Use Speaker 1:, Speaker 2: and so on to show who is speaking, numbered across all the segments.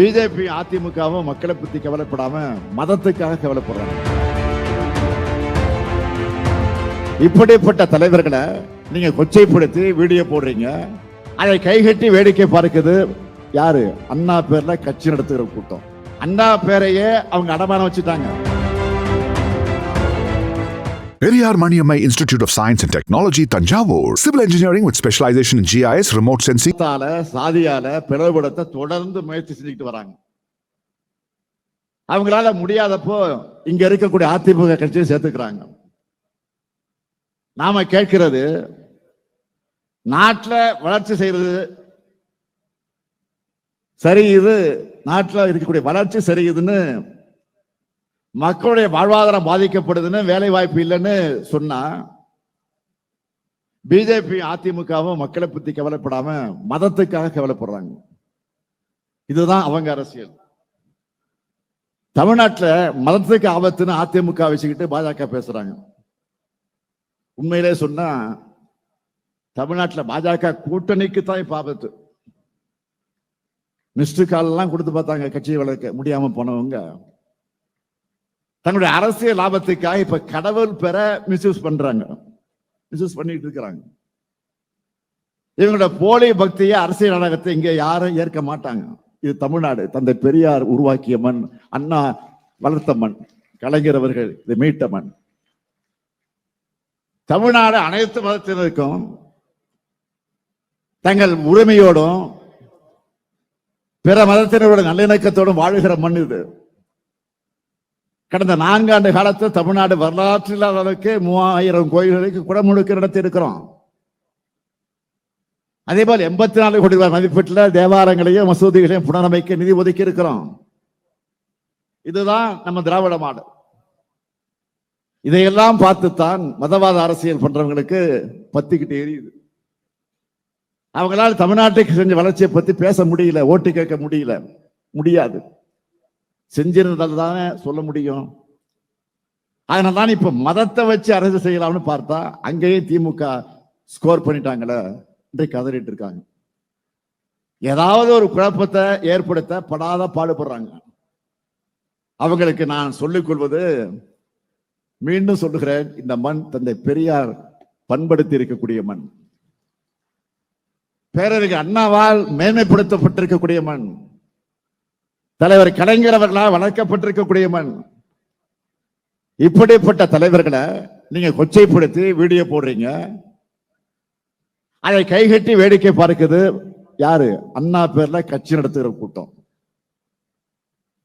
Speaker 1: BJP அதிமுகவும் மக்களை பத்தி கவலைப்படாம மதத்துக்காக கவலைப்படுறாங்க. இப்படிப்பட்ட தலைவர்களை நீங்க கொச்சைப்படுத்தி வீடியோ போடுறீங்க. அதை கைகட்டி வேடிக்கை பார்க்குது யாரு? அண்ணா பேர்ல கட்சி நடத்துகிற கூட்டம். அண்ணா பேரையே அவங்க அடமானம் வச்சுட்டாங்க.
Speaker 2: Periyar Maniammai institute of science and technology Thanjavur. Civil engineering with specialisation in GIS, remote sensing.
Speaker 1: மதத்தால சாதியால பிளவுபடுத்த தொடர்ந்து முயற்சி செஞ்சுக்கிட்டு வராங்க. அவங்களால முடியாதப்போ இங்க இருக்கக்கூடிய அதிமுக கட்சியை சேர்த்துக்கிறாங்க. நாம கேட்கிறது நாட்டில் வளர்ச்சி செய்யறது சரி இது நாட்டில் இருக்கக்கூடிய வளர்ச்சி சரியுதுன்னு மக்களுடைய வாழ்வாதாரம் பாதிக்கப்படுதுன்னு வேலை வாய்ப்பு இல்லைன்னு சொன்னா பிஜேபி அதிமுகவும் மக்களை பத்தி கவலைப்படாம மதத்துக்காக கவலைப்படுறாங்க. இதுதான் அவங்க அரசியல். தமிழ்நாட்டில் மதத்துக்கு ஆபத்துன்னு அதிமுக வச்சுக்கிட்டு பாஜக பேசுறாங்க. உண்மையிலே சொன்னா தமிழ்நாட்டில் பாஜக கூட்டணிக்கு தான் இப்ப ஆபத்து. மிஸ்டு கால் எல்லாம் கொடுத்து பார்த்தாங்க கட்சியை வளர்க்க முடியாம போனவங்க. தங்களுடைய அரசியல் லாபத்துக்காக இப்ப கடவுள் பெற மிஸ்யூஸ் பண்றாங்க. மிஸ்யூஸ் பண்ணிட்டு இருக்கிறாங்க. இவங்களோட போலி பக்தியை அரசியல் நாடகத்தை இங்க யாரும் ஏற்க மாட்டாங்க. இது தமிழ்நாடு. தந்தை பெரியார் உருவாக்கிய மண் அண்ணா வளர்த்த மண் கலைஞர் அவர்கள் இதை மீட்ட மண். தமிழ்நாடு அனைத்து மதத்தினருக்கும் தங்கள் உரிமையோடும் பிற மதத்தினரோட நல்லிணக்கத்தோடும் வாழுகிற மண் இது. கடந்த நான்காண்டு காலத்தில் தமிழ்நாடு வரலாற்று இல்லாத அளவுக்கு மூவாயிரம் கோயில்களுக்கு குடமுழுக்கு நடத்தி இருக்கிறோம் அதே போல் எண்பத்தி நாலு கோடி ரூபாய் மதிப்பீட்டில் தேவாலயங்களையும் மசூதிகளையும் புனரமைக்க நிதி ஒதுக்கி இருக்கிறோம் இதுதான் நம்ம திராவிட மாடு இதையெல்லாம் பார்த்துத்தான் மதவாத அரசியல் பண்றவங்களுக்கு பத்திக்கிட்டு எரியுது. அவங்களால் தமிழ்நாட்டுக்கு செஞ்ச வளர்ச்சியை பத்தி பேச முடியல ஓட்டு கேட்க முடியல முடியாது. செஞ்சிருந்தது தானே சொல்ல முடியும். அதனால தான் இப்போ மதத்தை வச்சு அரசு செய்யலாம்னு பார்த்தா அங்கேயே திமுக ஸ்கோர் பண்ணிட்டாங்களே இன்றைக்கு கதறிட்டு இருக்காங்க. ஏதாவது ஒரு குழப்பத்தை ஏற்படுத்த படாத பாடுபடுறாங்க. அவங்களுக்கு நான் சொல்லிக் கொள்வது மீண்டும் சொல்லுகிறேன் இந்த மண் தந்தை பெரியார் பண்படுத்தி இருக்கக்கூடிய மண். பேரறிஞர் அண்ணாவால் மேன்மைப்படுத்தப்பட்டிருக்கக்கூடிய மண். தலைவர் கலைஞர் அவர்களால் வளர்க்கப்பட்டிருக்கக்கூடிய மண். இப்படிப்பட்ட தலைவர்களை நீங்க கொச்சைப்படுத்தி வீடியோ போடுறீங்க. அதை கைகட்டி வேடிக்கை பார்க்குது யாரு? அண்ணா பேர்ல கட்சி நடத்துகிற கூட்டம்.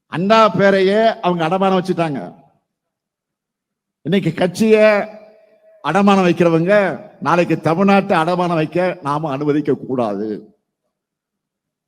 Speaker 1: அண்ணா பேரையே அவங்க அடமானம் வச்சுட்டாங்க. இன்னைக்கு கட்சிய அடமானம் வைக்கிறவங்க நாளைக்கு தமிழ்நாட்டை அடமானம் வைக்க நாம அனுமதிக்க கூடாது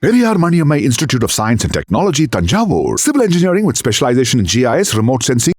Speaker 2: Periyar Maniammai Institute of Science and Technology, Tanjavur. Civil Engineering with specialization in GIS, remote sensing.